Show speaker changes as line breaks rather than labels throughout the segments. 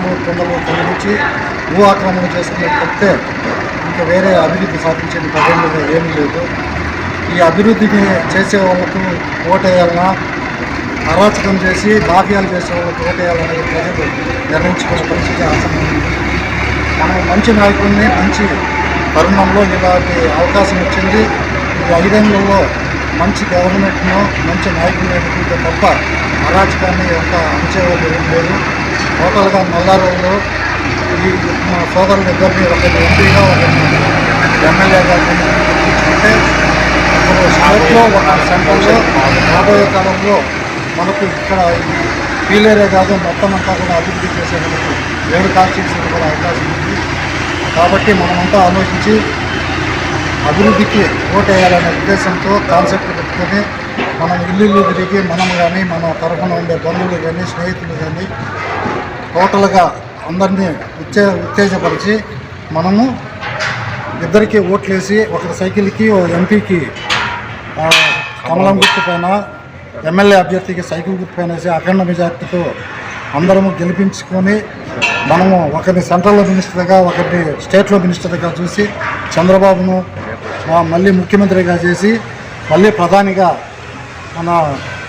గుంతలు కొండలు తొలగించి భూ ఆక్రమణ చేసుకునే తప్పితే ఇంకా వేరే అభివృద్ధి సాధించిన ప్రజల్లో ఏమీ లేదు. ఈ అభివృద్ధిని చేసే వాళ్ళకు ఓటేయాలన్నా అరాచకం చేసి మాఫియాలు చేసే వాళ్ళకు ఓటేయాలనేది ప్రజలు నిర్ణయించుకునే పరిస్థితి ఆసక్తి మనం మంచి నాయకుడిని మంచి తరుణంలో ఇలాంటి అవకాశం వచ్చింది ఈ ఐదేళ్ళలో మంచి గవర్నమెంట్ను మంచి నాయకుడిని ఎన్నుకుంటే తప్ప అరాచకాన్ని యొక్క అంచేవాళ్ళు ఏం లేదు. టోటల్గా నల్లారంలో ఈ మా సోదరులు ఇద్దరిని ఒకరిని ఎంపీగా ఒకరిని ఎమ్మెల్యేగా అంటే ఒకరు స్టేట్లో ఒక సెంట్రల్లో రాబోయే కాలంలో మనకు ఇక్కడ ఫీలేరే కాదు మొత్తం అంతా కూడా అభివృద్ధి చేసేందుకు ఏడు కాన్స్టిట్యూన్సీలు కూడా అవకాశం ఉంది. కాబట్టి మనమంతా ఆలోచించి అభివృద్ధికి ఓటేయాలనే ఉద్దేశంతో కాన్సెప్ట్ పెట్టుకొని మనం ఇల్లు తిరిగి మనం కానీ మన తరఫున ఉండే బంధువులు కానీ స్నేహితులు కానీ టోటల్గా అందరినీ ఉత్తే ఉత్తేజపరిచి మనము ఇద్దరికి ఓట్లేసి ఒకరి సైకిల్కి ఓ ఎంపీకి కమలం గుర్తు పైన ఎమ్మెల్యే అభ్యర్థికి సైకిల్ గుర్తు పైన వేసి అఖండ మెజార్టీతో అందరము గెలిపించుకొని మనము ఒకరిని సెంట్రల్లో మినిస్టర్గా ఒకరిని స్టేట్లో మినిస్టర్గా చూసి చంద్రబాబును మళ్ళీ ముఖ్యమంత్రిగా చేసి మళ్ళీ ప్రధానిగా మన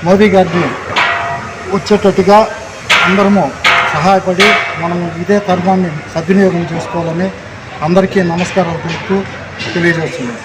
మోదీ గారిని వచ్చేటట్టుగా అందరము సహాయపడి మనం ఇదే తరుణాన్ని సద్వినియోగం చేసుకోవాలని అందరికీ నమస్కారాలు తెలుపుతూ తెలియజేస్తున్నాను.